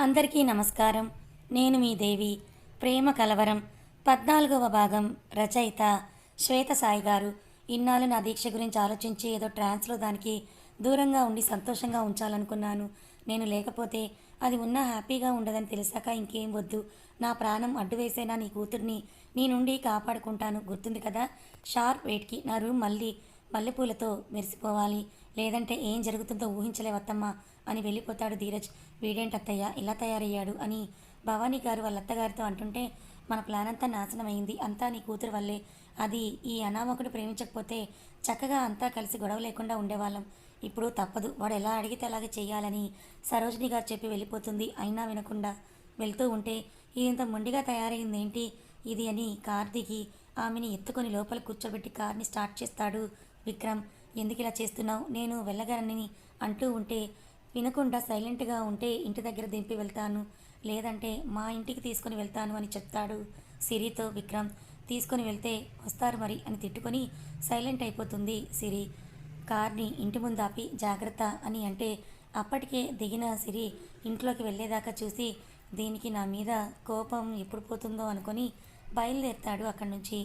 అందరికీ నమస్కారం. నేను మీ దేవి ప్రేమ కలవరం పద్నాలుగవ భాగం రచయిత శ్వేత సాయి గారు. ఇన్నాళ్ళు నా దీక్ష గురించి ఆలోచించి ఏదో ట్రాన్స్లో దానికి దూరంగా ఉండి సంతోషంగా ఉంచాలనుకున్నాను. నేను లేకపోతే అది ఉన్నా హ్యాపీగా ఉండదని తెలిసాక ఇంకేం వద్దు. నా ప్రాణం అడ్డు వేసేనా నీ కూతుర్ని? నీ నుండి కాపాడుకుంటాను. గుర్తుంది కదా? షార్ప్ వెయిట్కి నా రూమ్ మళ్ళీ మల్లెపూలతో మెరిసిపోవాలి. లేదంటే ఏం జరుగుతుందో ఊహించలేవత్తమ్మా అని వెళ్ళిపోతాడు ధీరజ్. వీడేంటత్తయ్య ఇలా తయారయ్యాడు అని భవానీ గారు వాళ్ళ అత్తగారితో అంటుంటే మన ప్లాన్ అంతా నాశనమైంది. అంతా నీ కూతురు వల్లే. అది ఈ అనామకుడు ప్రేమించకపోతే చక్కగా అంతా కలిసి గొడవ లేకుండా ఉండేవాళ్ళం. ఇప్పుడు తప్పదు. వాడు ఎలా అడిగితే అలాగే చేయాలని సరోజిని గారు చెప్పి వెళ్ళిపోతుంది. అయినా వినకుండా వెళ్తూ ఉంటే ఇంత మొండిగా తయారైంది ఏంటి ఇది అని కార్ దిగి ఆమెని ఎత్తుకొని లోపల కూర్చోబెట్టి కార్ని స్టార్ట్ చేస్తాడు విక్రమ్. ఎందుకు ఇలా చేస్తున్నావు? నేను వెళ్ళగలనని అంటూ ఉంటే వినకుండా సైలెంట్గా ఉంటే ఇంటి దగ్గర దింపి వెళ్తాను. లేదంటే మా ఇంటికి తీసుకొని వెళ్తాను అని చెప్తాడు సిరితో విక్రమ్. తీసుకొని వెళ్తే వస్తారు మరి అని తిట్టుకొని సైలెంట్ అయిపోతుంది సిరి. కార్ని ఇంటి ముందు ఆపి జాగ్రత్త అని అంటే అప్పటికే దిగిన సిరి ఇంట్లోకి వెళ్ళేదాకా చూసి దీనికి నా మీద కోపం ఎప్పుడు పోతుందో అనుకొని బయలుదేరుతాడు అక్కడి నుంచి.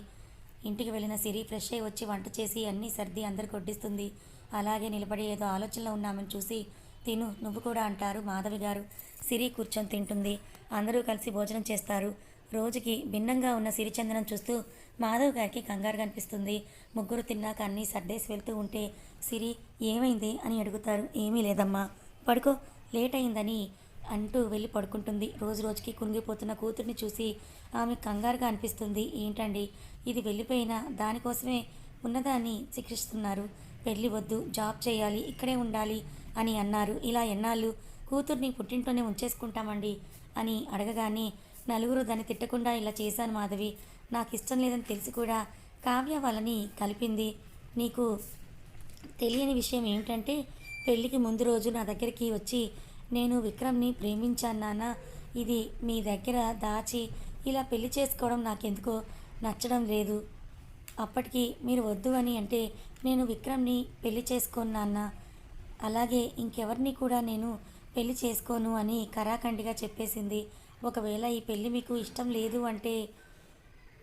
ఇంటికి వెళ్ళిన సిరి ఫ్రెష్ అయి వచ్చి వంట చేసి అన్నీ సర్ది అందరికి వడ్డిస్తుంది. అలాగే నిలబడి ఏదో ఆలోచనలో ఉన్నామని చూసి తిను నువ్వు కూడా అంటారు మాధవి గారు. సిరి కూర్చొని తింటుంది. అందరూ కలిసి భోజనం చేస్తారు. రోజుకి భిన్నంగా ఉన్న సిరిచందనం చూస్తూ మాధవ్ గారికి కంగారు కనిపిస్తుంది ముగ్గురు తిన్నాక అన్నీ సర్దేసి వెళ్తూ ఉంటే సిరి ఏమైంది? అని అడుగుతారు. ఏమీ లేదమ్మా. పడుకో లేట్ అయిందని అంటూ వెళ్ళి పడుకుంటుంది. రోజు రోజుకి కుంగిపోతున్న కూతుర్ని చూసి ఆమె కంగారుగా అనిపిస్తుంది. ఏంటండి? ఇది వెళ్ళిపోయినా దానికోసమే ఉన్నదాన్ని శిక్షిస్తున్నారు. పెళ్ళి వద్దు జాబ్ చేయాలి ఇక్కడే ఉండాలి అని అన్నారు. ఇలా ఎన్నాళ్ళు కూతుర్ని పుట్టింట్లోనే ఉంచేసుకుంటామండి అని అడగగానే నలుగురు దాన్ని తిట్టకుండా ఇలా చేశాను మాధవి. నాకు ఇష్టం లేదని తెలిసి కూడా కావ్య వాళ్ళని కలిపింది. నీకు తెలియని విషయం ఏమిటంటే పెళ్ళికి ముందు రోజు నా దగ్గరికి వచ్చి నేను విక్రమ్ని ప్రేమించాను నాన్న. ఇది మీ దగ్గర దాచి ఇలా పెళ్ళి చేసుకోవడం నాకెందుకో నచ్చడం లేదు. అప్పటికి మీరు వద్దు అని అంటే నేను విక్రమ్ని పెళ్ళి చేసుకోను నాన్న. అలాగే ఇంకెవరిని కూడా నేను పెళ్ళి చేసుకోను అని కరాఖండిగా చెప్పేసింది. ఒకవేళ ఈ పెళ్ళి మీకు ఇష్టం లేదు అంటే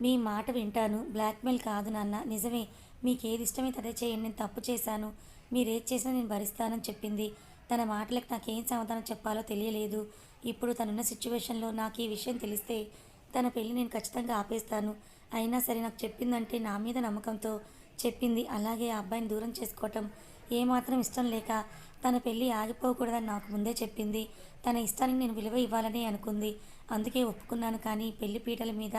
మీ మాట వింటాను. బ్లాక్మెయిల్ కాదు నాన్న. నిజమే మీకు ఏది ఇష్టమైతే అదే చేయండి. నేను తప్పు చేశాను. మీరు ఏది చేసినా నేను భరిస్తానని చెప్పింది. తన మాటలకు నాకేం సమాధానం చెప్పాలో తెలియలేదు. ఇప్పుడు తనున్న సిచ్యువేషన్లో నాకు ఈ విషయం తెలిస్తే తన పెళ్ళి నేను ఖచ్చితంగా ఆపేస్తాను. అయినా సరే నాకు చెప్పిందంటే నా మీద నమ్మకంతో చెప్పింది. అలాగే ఆ అబ్బాయిని దూరం చేసుకోవటం ఏమాత్రం ఇష్టం లేక తన పెళ్ళి ఆగిపోకూడదని నాకు ముందే చెప్పింది. తన ఇష్టానికి నేను విలువ ఇవ్వాలని అనుకుంది. అందుకే ఒప్పుకున్నాను కానీ పెళ్ళి పీటల మీద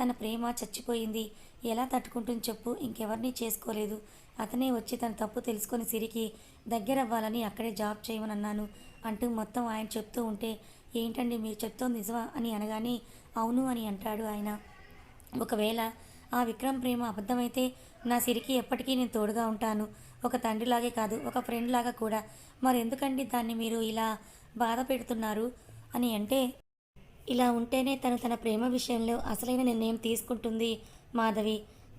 తన ప్రేమ చచ్చిపోయింది. ఎలా తట్టుకుంటుంది చెప్పు. ఇంకెవరిని చేసుకోలేదు. అతనే వచ్చి తన తప్పు తెలుసుకొని సిరికి దగ్గర అవ్వాలని అక్కడే జాబ్ చేయమని అన్నాను అంటూ మొత్తం ఆయన చెప్తూ ఉంటే ఏంటండి మీరు చెప్తోంది నిజమా? అని అనగానే అవును అని అంటాడు ఆయన. ఒకవేళ ఆ విక్రమ్ ప్రేమ అబద్ధమైతే నా సిరికి ఎప్పటికీ నేను తోడుగా ఉంటాను. ఒక తండ్రిలాగే కాదు ఒక ఫ్రెండ్ లాగా కూడా. మరెందుకండి దాన్ని మీరు ఇలా బాధ పెడుతున్నారు? అని అంటే ఇలా ఉంటేనే తను తన ప్రేమ విషయంలో అసలైన నిర్ణయం తీసుకుంటుంది మాధవి.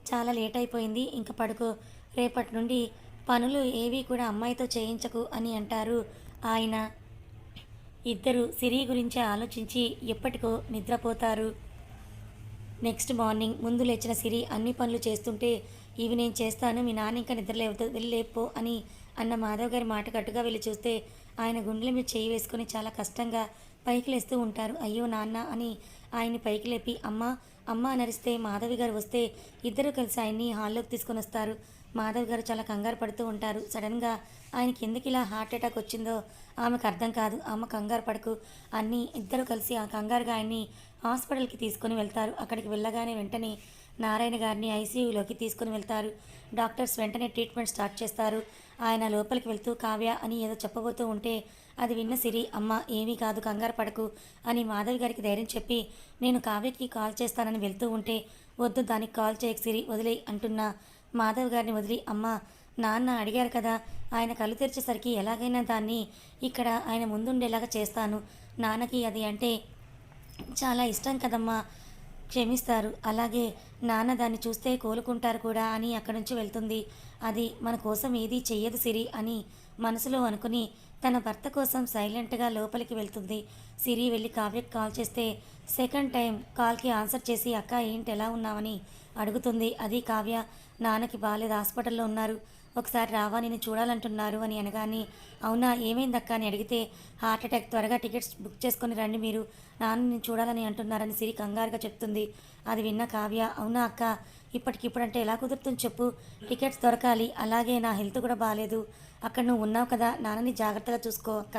చాలా లేట్ అయిపోయింది ఇంకా పడుకో. రేపటి నుండి పనులు ఏవి కూడా అమ్మాయితో చేయించకు అని అంటారు ఆయన. ఇద్దరు సిరి గురించి ఆలోచించి ఎప్పటికో నిద్రపోతారు. నెక్స్ట్ మార్నింగ్ ముందు లేచిన సిరి అన్ని పనులు చేస్తుంటే ఇవి నేను చేస్తాను మీ నాన్న ఇంకా నిద్ర లేవుతూ లేపో అని అన్న మాధవ్ గారి మాట కట్టుగా వెళ్ళి చూస్తే ఆయన గుండెల మీద చేయి వేసుకొని చాలా కష్టంగా పైకి లేస్తూ ఉంటారు. అయ్యో నాన్న అని ఆయన్ని పైకి లేపి అమ్మ అమ్మ అనరిస్తే మాధవి గారు వస్తే ఇద్దరు కలిసి ఆయన్ని హాల్లోకి తీసుకొని వస్తారు. మాధవ్ గారు చాలా కంగారు పడుతూ ఉంటారు. సడన్గా ఆయనకి ఎందుకు ఇలా హార్ట్ అటాక్ వచ్చిందో ఆమెకు అర్థం కాదు. ఆమె కంగారు పడకు. అన్నీ ఇద్దరు కలిసి ఆ కంగారుగా ఆయన్ని హాస్పిటల్కి తీసుకొని వెళ్తారు. అక్కడికి వెళ్ళగానే వెంటనే నారాయణ గారిని ఐసీయూలోకి తీసుకుని వెళ్తారు. డాక్టర్స్ వెంటనే ట్రీట్మెంట్ స్టార్ట్ చేస్తారు. ఆయన లోపలికి వెళ్తూ కావ్య అని ఏదో చెప్పబోతూ ఉంటే అది విన్న సిరి అమ్మ ఏమీ కాదు కంగారు పడకు అని మాధవి గారికి ధైర్యం చెప్పి నేను కావ్యకి కాల్ చేస్తానని వెళ్తూ ఉంటే వద్దు దానికి కాల్ చేయకు సిరి వదిలే అంటున్నా మాధవ్ గారిని వదిలి అమ్మ నాన్న అడిగారు కదా ఆయన కళ్ళు తెరిచేసరికి ఎలాగైనా దాన్ని ఇక్కడ ఆయన ముందుండేలాగా చేస్తాను. నాన్నకి అది అంటే చాలా ఇష్టం కదమ్మా క్షమిస్తారు. అలాగే నాన్న దాన్ని చూస్తే కోలుకుంటారు కూడా అని అక్కడి నుంచి వెళ్తుంది. అది మన కోసం ఏది చెయ్యదు సిరి అని మనసులో అనుకుని తన భర్త కోసం సైలెంట్గా లోపలికి వెళ్తుంది. సిరి వెళ్ళి కావ్యకి కాల్ చేస్తే సెకండ్ టైం కాల్కి ఆన్సర్ చేసి అక్క ఏంటి ఎలా ఉన్నావని? అడుగుతుంది. అది కావ్య నాన్నకి బాగాలేదు హాస్పిటల్లో ఉన్నారు. ఒకసారి రావా నేను చూడాలంటున్నారు అని అనగానే అవునా ఏమైందక్క అని అడిగితే హార్ట్ అటాక్ త్వరగా టికెట్స్ బుక్ చేసుకొని రండి మీరు. నాన్న నేను చూడాలని అంటున్నారని సిరి కంగారుగా చెప్తుంది. అది విన్న కావ్య అవునా అక్క ఇప్పటికిప్పుడు అంటే ఎలా కుదురుతుంది చెప్పు. టికెట్స్ దొరకాలి అలాగే నా హెల్త్ కూడా బాగాలేదు అక్కడ నువ్వు ఉన్నావు కదా నాన్నని జాగ్రత్తగా చూసుకో అక్క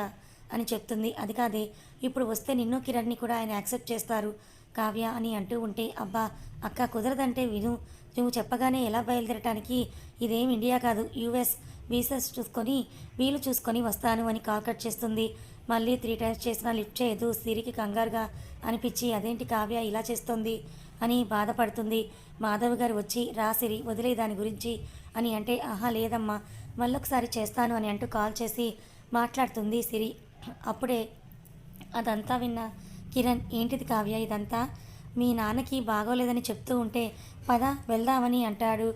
అని చెప్తుంది. అది కాదే ఇప్పుడు వస్తే నిన్ను కిరణ్ని కూడా ఆయన యాక్సెప్ట్ చేస్తారు. కావ్య అని అంటూ ఉంటే అబ్బా అక్క కుదరదంటే విను. నువ్వు చెప్పగానే ఎలా బయలుదేరటానికి? ఇదేం ఇండియా కాదు యూఎస్. వీసాస్ చూసుకొని వీలు చూసుకొని వస్తాను అని కాల్ కట్ చేస్తుంది. మళ్ళీ త్రీ టైమ్స్ చేసినా లిఫ్ట్ చేయదు సిరికి కంగారుగా అనిపించి అదేంటి కావ్య ఇలా చేస్తుంది? అని బాధపడుతుంది. మాధవ్ గారు వచ్చి రా సిరి వదిలే దాని గురించి అని అంటే ఆహా లేదమ్మా మళ్ళొకసారి చేస్తాను అని అంటూ కాల్ చేసి మాట్లాడుతుంది సిరి. అప్పుడే అదంతా విన్న కిరణ్ ఏంటిది కావ్య ఇదంతా? మీ నాన్నకి బాగోలేదని చెప్తూ ఉంటే పద వెళ్దామని అంటాడు.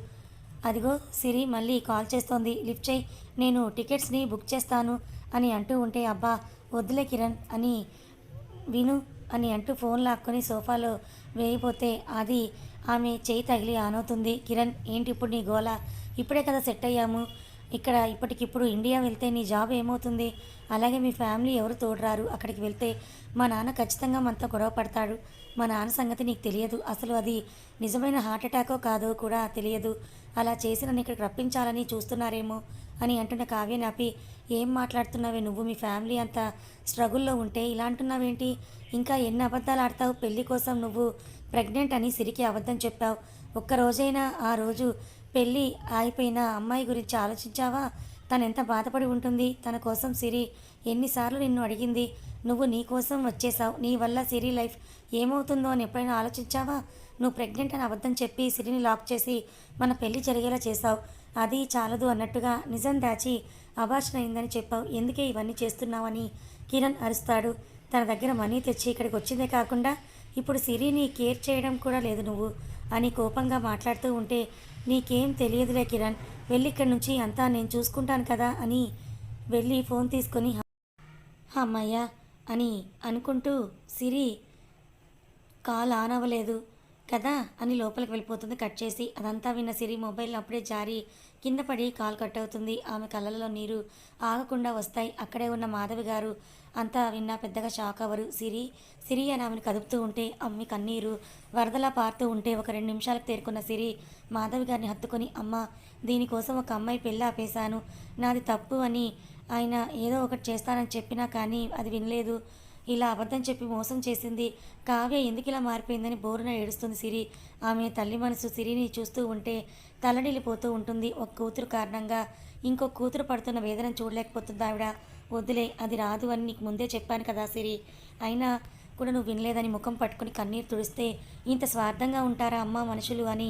అదిగో సిరి మళ్ళీ కాల్ చేస్తోంది. లిఫ్ట్ చేయి. నేను టికెట్స్ని బుక్ చేస్తాను అని అంటూ ఉంటే అబ్బా వద్దులే కిరణ్ అని విను అని అంటూ ఫోన్ లాక్కొని సోఫాలో వేయిపోతే అది ఆమె చేయి తగిలి ఆనవుతుంది. కిరణ్ ఏంటి ఇప్పుడు నీ గోల? ఇప్పుడే కదా సెట్ అయ్యాము. ఇక్కడ ఇప్పటికిప్పుడు ఇండియా వెళ్తే నీ జాబ్ ఏమవుతుంది? అలాగే మీ ఫ్యామిలీ ఎవరు తోడురారు? అక్కడికి వెళ్తే మా నాన్న ఖచ్చితంగా మనతో గొడవ పడతాడు. మా నాన్న సంగతి నీకు తెలియదు. అసలు అది నిజమైన హార్ట్ అటాకో కాదో కూడా తెలియదు. అలా చేసి నన్ను ఇక్కడికి రప్పించాలని చూస్తున్నారేమో అని అంటున్న కావ్య నాపి ఏం మాట్లాడుతున్నావే నువ్వు? మీ ఫ్యామిలీ అంతా స్ట్రగుల్లో ఉంటే ఇలా అంటున్నావేంటి? ఇంకా ఎన్ని అబద్ధాలు ఆడతావు? పెళ్ళి కోసం నువ్వు ప్రెగ్నెంట్ అని సిరికి అబద్ధం చెప్పావు. ఒక్క రోజైనా ఆ రోజు పెళ్ళి ఆగిపోయిన అమ్మాయి గురించి ఆలోచించావా? తను ఎంత బాధపడి ఉంటుంది? తన కోసం సిరి ఎన్నిసార్లు నిన్ను అడిగింది? నువ్వు నీ కోసం వచ్చేసావు. నీ వల్ల సిరి లైఫ్ ఏమవుతుందో అని ఎప్పుడైనా ఆలోచించావా? నువ్వు ప్రెగ్నెంట్ అని అబద్ధం చెప్పి సిరిని లాక్ చేసి మన పెళ్ళి జరిగేలా చేసావు అది చాలదు అన్నట్టుగా నిజం దాచి అభాషణ అయిందని చెప్పావు. ఎందుకే ఇవన్నీ చేస్తున్నావని కిరణ్ అరుస్తాడు. తన దగ్గర మనీ తెచ్చి ఇక్కడికి వచ్చిందే కాకుండా ఇప్పుడు సిరిని కేర్ చేయడం కూడా లేదు నువ్వు అని కోపంగా మాట్లాడుతూ ఉంటే నీకేం తెలియదులే కిరణ్. వెళ్ళి ఇక్కడి నుంచి అంతా నేను చూసుకుంటాను కదా అని వెళ్ళి ఫోన్ తీసుకొని అమ్మయ్యా అని అనుకుంటూ సిరి కాల్ ఆన్ అవ్వలేదు. కదా? అని లోపలికి వెళ్ళిపోతుంది. కట్ చేసి అదంతా విన్న సిరి మొబైల్ అప్పుడే జారి కింద పడి కాల్ కట్ అవుతుంది. ఆమె కళ్ళల్లో నీరు ఆగకుండా వస్తాయి. అక్కడే ఉన్న మాధవి గారు అంతా విన్నా పెద్దగా షాక్ అవ్వరు. సిరి సిరి అని ఆమెను కదుపుతూ ఉంటే అమ్మి కన్నీరు వరదలా పారుతూ ఉంటే ఒక రెండు నిమిషాలకు తేరుకున్న సిరి మాధవి గారిని హత్తుకొని అమ్మ దీనికోసం ఒక అమ్మాయి పెళ్ళి ఆపేశాను. నాది తప్పు అని ఆయన ఏదో ఒకటి చేస్తానని చెప్పినా కానీ అది వినలేదు. ఇలా అబద్ధం చెప్పి మోసం చేసింది. కావ్య ఎందుకు ఇలా మారిపోయిందని బోరున ఏడుస్తుంది సిరి. ఆమె తల్లి మనసు సిరిని చూస్తూ ఉంటే తలడిల్లిపోతూ ఉంటుంది ఒక కూతురు కారణంగా. ఇంకో కూతురు పడుతున్న వేదన చూడలేకపోతుంది ఆవిడ. వద్దులే అది రాదు అని నీకు ముందే చెప్పాను కదా సిరి. అయినా కూడా నువ్వు వినలేదని ముఖం పట్టుకుని కన్నీరు తుడిస్తే ఇంత స్వార్థంగా ఉంటారా అమ్మ మనుషులు అని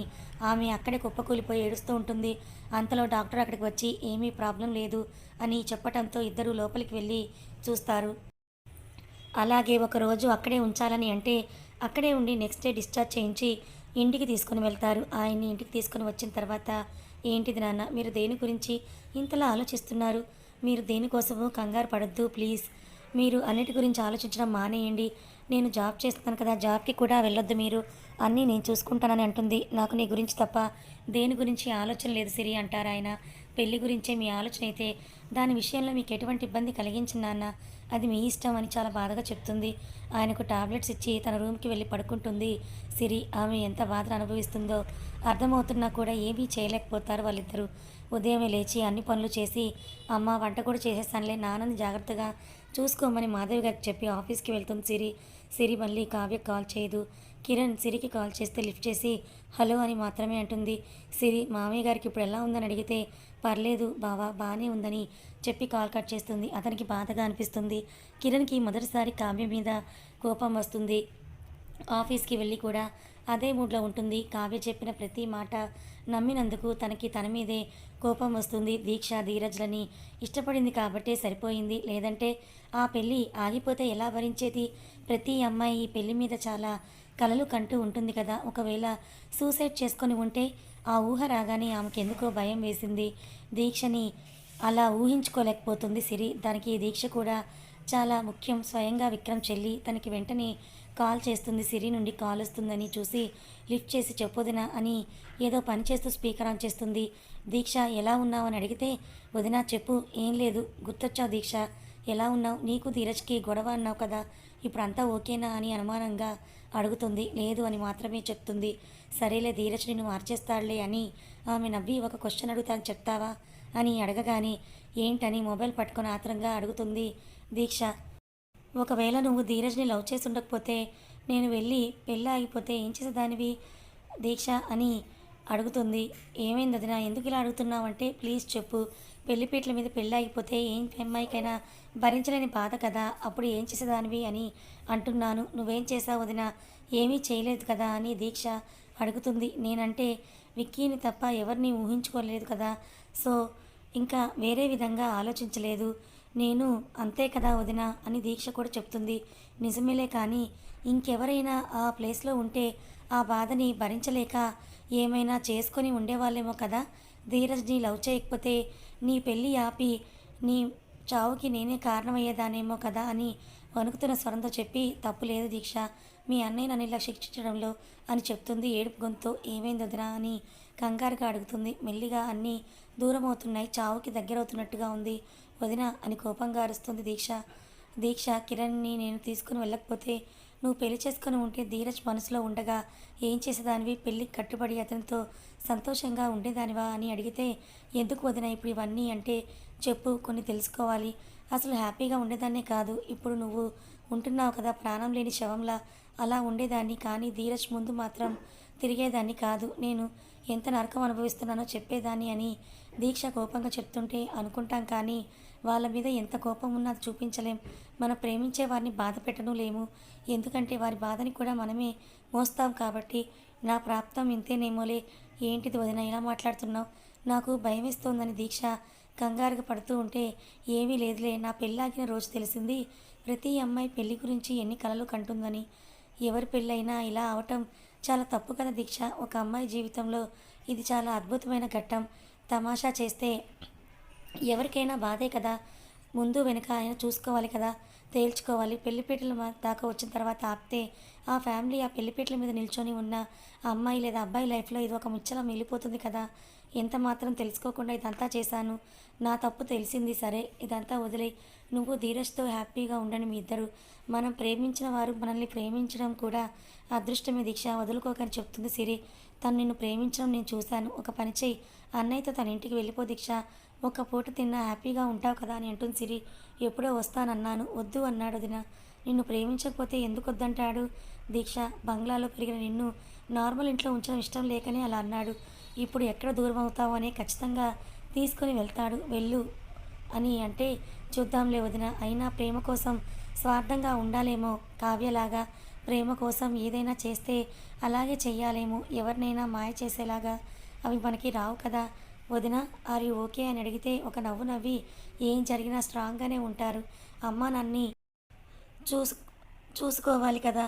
ఆమె అక్కడే కుప్పకూలిపోయి ఏడుస్తూ ఉంటుంది. అంతలో డాక్టర్ అక్కడికి వచ్చి ఏమీ ప్రాబ్లం లేదు అని చెప్పటంతో ఇద్దరు లోపలికి వెళ్ళి చూస్తారు. అలాగే ఒకరోజు అక్కడే ఉంచాలని అంటే అక్కడే ఉండి నెక్స్ట్ డే డిశ్చార్జ్ చేయించి ఇంటికి తీసుకుని వెళ్తారు. ఆయన్ని ఇంటికి తీసుకుని వచ్చిన తర్వాత ఏంటిది నాన్న మీరు దేని గురించి ఇంతలా ఆలోచిస్తున్నారు? మీరు దేనికోసమో కంగారు పడద్దు ప్లీజ్. మీరు అన్నిటి గురించి ఆలోచించడం మానేయండి. నేను జాబ్ చేస్తున్నాను కదా జాబ్కి కూడా వెళ్ళొద్దు మీరు. అన్నీ నేను చూసుకుంటానని అంటుంది. నాకు నీ గురించి తప్ప దేని గురించి ఆలోచన లేదు సిరి అంటారు ఆయన. పెళ్ళి గురించే మీ ఆలోచన అయితే దాని విషయంలో మీకు ఎటువంటి ఇబ్బంది కలిగించిన నాన్న? అది మీ ఇష్టం అని చాలా బాధగా చెప్తుంది. ఆయనకు టాబ్లెట్స్ ఇచ్చి తన రూమ్కి వెళ్ళి పడుకుంటుంది. సిరి ఆమె ఎంత బాధను అనుభవిస్తుందో అర్థమవుతున్నా కూడా ఏమీ చేయలేకపోతారు వాళ్ళిద్దరూ. ఉదయమే లేచి అన్ని పనులు చేసి అమ్మ వంట కూడా చేసేస్తానులే నాన్నని జాగ్రత్తగా చూసుకోమని మాధవి గారికి చెప్పి ఆఫీస్కి వెళ్తుంది సిరి. సిరి మళ్ళీ కావ్య కాల్ చేయదు. కిరణ్ సిరికి కాల్ చేస్తే లిఫ్ట్ చేసి హలో అని మాత్రమే అంటుంది. సిరి మామయ్య గారికి ఇప్పుడు ఎలా ఉందని అడిగితే పర్లేదు బావా బాగానే ఉందని చెప్పి కాల్ కట్ చేస్తుంది. అతనికి బాధగా అనిపిస్తుంది. కిరణ్కి మొదటిసారి కావ్య మీద కోపం వస్తుంది. ఆఫీస్కి వెళ్ళి కూడా అదే మూడ్లో ఉంటుంది. కావ్య చెప్పిన ప్రతి మాట నమ్మినందుకు తనకి తన మీదే కోపం వస్తుంది. దీక్ష ధీరజ్లని ఇష్టపడింది కాబట్టే సరిపోయింది. లేదంటే ఆ పెళ్ళి ఆగిపోతే ఎలా భరించేది ప్రతి అమ్మాయి ఈ పెళ్ళి మీద చాలా కలలు కంటూ ఉంటుంది కదా. ఒకవేళ సూసైడ్ చేసుకొని ఉంటే ఆ ఊహ రాగానే ఆమెకి ఎందుకో భయం వేసింది. దీక్షని అలా ఊహించుకోలేకపోతుంది సిరి. దానికి దీక్ష కూడా చాలా ముఖ్యం. స్వయంగా విక్రమ్ చెల్లి తనకి వెంటనే కాల్ చేస్తుంది సిరి నుండి కాల్ వస్తుందని చూసి లిఫ్ట్ చేసి చెప్పొదినా అని ఏదో పని చేస్తూ స్పీకర్ ఆన్ చేస్తుంది. దీక్ష ఎలా ఉన్నావు అని అడిగితే వదినా చెప్పు ఏం లేదు గుర్తొచ్చావు దీక్ష. ఎలా ఉన్నావు? నీకు ధీరజ్కి గొడవ అన్నావు కదా ఇప్పుడు అంతా ఓకేనా అని అనుమానంగా అడుగుతుంది. లేదు అని మాత్రమే చెప్తుంది. సరేలే ధీరజ్ నిన్ను మార్చేస్తాడులే అని ఆమె నవ్వి ఒక క్వశ్చన్ అడుగుతాను చెప్తావా అని అడగగానే ఏంటని మొబైల్ పట్టుకొని ఆత్రంగా అడుగుతుంది దీక్ష. ఒకవేళ నువ్వు ధీరజ్ని లవ్ చేసి ఉండకపోతే నేను వెళ్ళి పెళ్ళి ఆగిపోతే ఏం చేసేదానివి? దీక్ష అని అడుగుతుంది. ఏమైంది వదినా ఎందుకు ఇలా అడుగుతున్నావంటే ప్లీజ్ చెప్పు. పెళ్ళిపీటల మీద పెళ్ళి ఆగిపోతే ఏం అమ్మాయికైనా భరించలేని బాధ కదా అప్పుడు ఏం చేసేదానివి అని అంటున్నాను. నువ్వేం చేసావు వదినా ఏమీ చేయలేదు కదా అని దీక్ష అడుగుతుంది. నేనంటే విక్కీని తప్ప ఎవరిని ఊహించుకోలేదు కదా. సో ఇంకా వేరే విధంగా ఆలోచించలేదు. నేను అంతే కదా వదిన అని దీక్ష కూడా చెప్తుంది. నిజమేలే కానీ ఇంకెవరైనా ఆ ప్లేస్లో ఉంటే ఆ బాధని భరించలేక ఏమైనా చేసుకొని ఉండేవాళ్ళేమో కదా. ధీరజ్ నీ లవ్ చేయకపోతే నీ పెళ్ళి ఆపి నీ చావుకి నేనే కారణమయ్యేదానేమో కదా అని వణుకుతున్న స్వరంతో చెప్పి తప్పు లేదు దీక్ష. మీ అన్నయ్య నన్ను ఇలా శిక్షించడంలో అని చెప్తుంది. ఏడుపు గొంతు ఏమైంది వదినా అని కంగారుగా అడుగుతుంది. మెల్లిగా అన్నీ దూరమవుతున్నాయి. చావుకి దగ్గరవుతున్నట్టుగా ఉంది. వదిన అని కోపంగా అరుస్తుంది దీక్ష. దీక్ష కిరణ్ని నేను తీసుకుని వెళ్ళకపోతే నువ్వు పెళ్ళి చేసుకుని ఉంటే ధీరజ్ మనసులో ఉండగా ఏం చేసేదానివి? పెళ్ళికి కట్టుబడి అతనితో సంతోషంగా ఉండేదానివా అని అడిగితే ఎందుకు వదిన ఇప్పుడు ఇవన్నీ అంటే చెప్పు కొన్ని తెలుసుకోవాలి. అసలు హ్యాపీగా ఉండేదాన్నే కాదు. ఇప్పుడు నువ్వు ఉంటున్నావు కదా ప్రాణం లేని శవంలా అలా ఉండేదాన్ని కానీ ధీరజ్ ముందు మాత్రం తిరిగేదాన్ని కాదు. నేను ఎంత నరకం అనుభవిస్తున్నానో చెప్పేదాన్ని అని దీక్ష కోపంగా చెప్తుంటే అనుకుంటాం కానీ వాళ్ళ మీద ఎంత కోపం ఉన్నా అది చూపించలేం. మనం ప్రేమించే వారిని బాధ పెట్టను లేము. ఎందుకంటే వారి బాధని కూడా మనమే మోస్తాం కాబట్టి నా ప్రాప్తం ఇంతేనేమోలే. ఏంటిది వదిన ఇలా మాట్లాడుతున్నావు? నాకు భయమేస్తోందని దీక్ష కంగారుగా పడుతూ ఉంటే ఏమీ లేదులే నా పెళ్ళాగిన రోజు తెలిసింది. ప్రతి అమ్మాయి పెళ్ళి గురించి ఎన్ని కలలు కంటుందని. ఎవరి పెళ్ళైనా ఇలా అవటం చాలా తప్పు కదా దీక్ష? ఒక అమ్మాయి జీవితంలో ఇది చాలా అద్భుతమైన ఘట్టం. తమాషా చేస్తే ఎవరికైనా బాధే కదా? ముందు వెనుక ఆయన చూసుకోవాలి కదా? తేల్చుకోవాలి. పెళ్ళిపీటల దాకా వచ్చిన తర్వాత ఆపితే ఆ ఫ్యామిలీ ఆ పెళ్ళిపీటల మీద నిల్చొని ఉన్న ఆ అమ్మాయి లేదా అబ్బాయి లైఫ్లో ఇది ఒక ముచ్చలం వెళ్ళిపోతుంది కదా? ఎంత మాత్రం తెలుసుకోకుండా ఇదంతా చేశాను? నా తప్పు తెలిసింది సరే. ఇదంతా వదిలే నువ్వు ధీరజ్తో హ్యాపీగా ఉండని మీ ఇద్దరు. మనం ప్రేమించిన వారు మనల్ని ప్రేమించడం కూడా అదృష్టమే దీక్ష. వదులుకోకని చెప్తుంది సిరి. తను నిన్ను ప్రేమించడం నేను చూశాను. ఒక పని చెయ్యి. అన్నయ్యతో తన ఇంటికి వెళ్ళిపో దీక్ష. ఒక పూట తిన్నా హ్యాపీగా ఉంటావు కదా అని అంటుంది సిరి. ఎప్పుడో వస్తానన్నాను. వద్దు అన్నాడు దిన. నిన్ను ప్రేమించకపోతే ఎందుకు వద్దంటాడు? దీక్ష బంగ్లాలో పెరిగిన నిన్ను నార్మల్ ఇంట్లో ఉంచడం ఇష్టం లేకనే అలా అన్నాడు. ఇప్పుడు ఎక్కడ దూరం అవుతావు అనే ఖచ్చితంగా తీసుకొని వెళ్తాడు. వెళ్ళు అని అంటే చూద్దాంలే వదిన అయినా ప్రేమ కోసం స్వార్థంగా ఉండాలేమో కావ్యలాగా. ప్రేమ కోసం ఏదైనా చేస్తే అలాగే చెయ్యాలేమో ఎవరినైనా మాయ చేసేలాగా. అవి మనకి రావు కదా. వదిన ఆర్ యు ఓకే అని అడిగితే ఒక నవ్వు నవ్వి ఏం జరిగినా స్ట్రాంగ్గానే ఉంటారు. అమ్మ నన్ని చూసు చూసుకోవాలి కదా.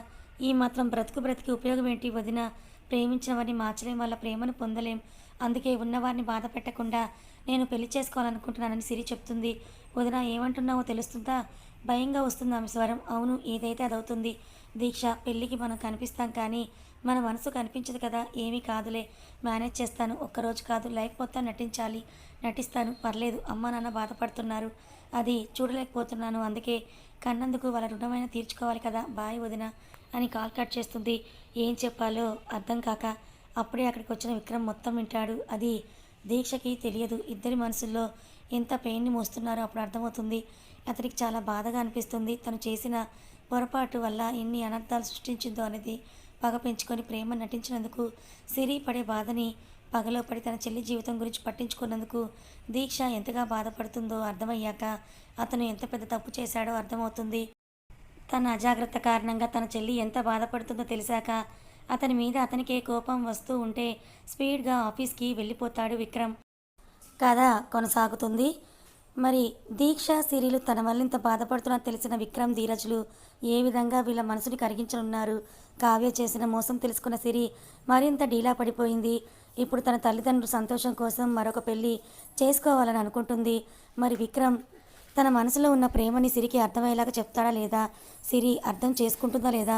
ఈ మాత్రం బ్రతుకు బ్రతికి ఉపయోగం ఏంటి వదిన? ప్రేమించిన వారిని మార్చలేం వాళ్ళ ప్రేమను పొందలేం. అందుకే ఉన్నవారిని బాధ పెట్టకుండా నేను పెళ్ళి చేసుకోవాలనుకుంటున్నానని సిరి చెప్తుంది. వదిన ఏమంటున్నావో తెలుస్తుందా? భయంగా వస్తుంది ఆమె స్వరం. అవును ఏదైతే అదవుతుంది. దీక్ష పెళ్ళికి మనం కనిపిస్తాం కానీ మన మనసు కనిపించదు కదా. ఏమీ కాదులే. మేనేజ్ చేస్తాను. ఒక్కరోజు కాదు. లైఫ్ మొత్తం నటించాలి. నటిస్తాను. పర్లేదు. అమ్మ నాన్న బాధపడుతున్నారు. అది చూడలేకపోతున్నాను. అందుకే కన్నందుకు వాళ్ళ రుణమైన తీర్చుకోవాలి కదా. బాయ్ వదిన అని కాల్ కట్ చేస్తుంది. ఏం చెప్పాలో అర్థం కాక అప్పుడే అక్కడికి వచ్చిన విక్రమ్ మొత్తం వింటాడు. అది దీక్షకి తెలియదు. ఇద్దరి మనసుల్లో ఎంత పెయిన్ని మోస్తున్నారో అప్పుడు అర్థమవుతుంది. అతనికి చాలా బాధగా అనిపిస్తుంది. తను చేసిన పొరపాటు వల్ల ఎన్ని అనర్థాలు సృష్టించిందో అనేది పగ పెంచుకొని ప్రేమ నటించినందుకు సిరి పడే బాధని పగలో పడి తన చెల్లి జీవితం గురించి పట్టించుకున్నందుకు దీక్ష ఎంతగా బాధపడుతుందో అర్థమయ్యాక అతను ఎంత పెద్ద తప్పు చేశాడో అర్థమవుతుంది. తన అజాగ్రత్త కారణంగా తన చెల్లి ఎంత బాధపడుతుందో తెలిసాక అతని మీద అతనికే కోపం వస్తూ ఉంటే స్పీడ్గా ఆఫీస్కి వెళ్ళిపోతాడు విక్రమ్. కథ కొనసాగుతుంది. మరి దీక్ష సిరిలు తన వల్ల ఇంత బాధపడుతున్నా తెలిసిన విక్రమ్ ధీరజ్లు ఏ విధంగా వీళ్ళ మనసుని కరిగించనున్నారు? కావ్య చేసిన మోసం తెలుసుకున్న సిరి మరింత డీలా పడిపోయింది. ఇప్పుడు తన తల్లిదండ్రుల సంతోషం కోసం మరొక పెళ్ళి చేసుకోవాలని అనుకుంటుంది. మరి విక్రమ్ తన మనసులో ఉన్న ప్రేమని సిరికి అర్థమయ్యేలాగా చెప్తాడా లేదా? సిరి అర్థం చేసుకుంటుందా లేదా?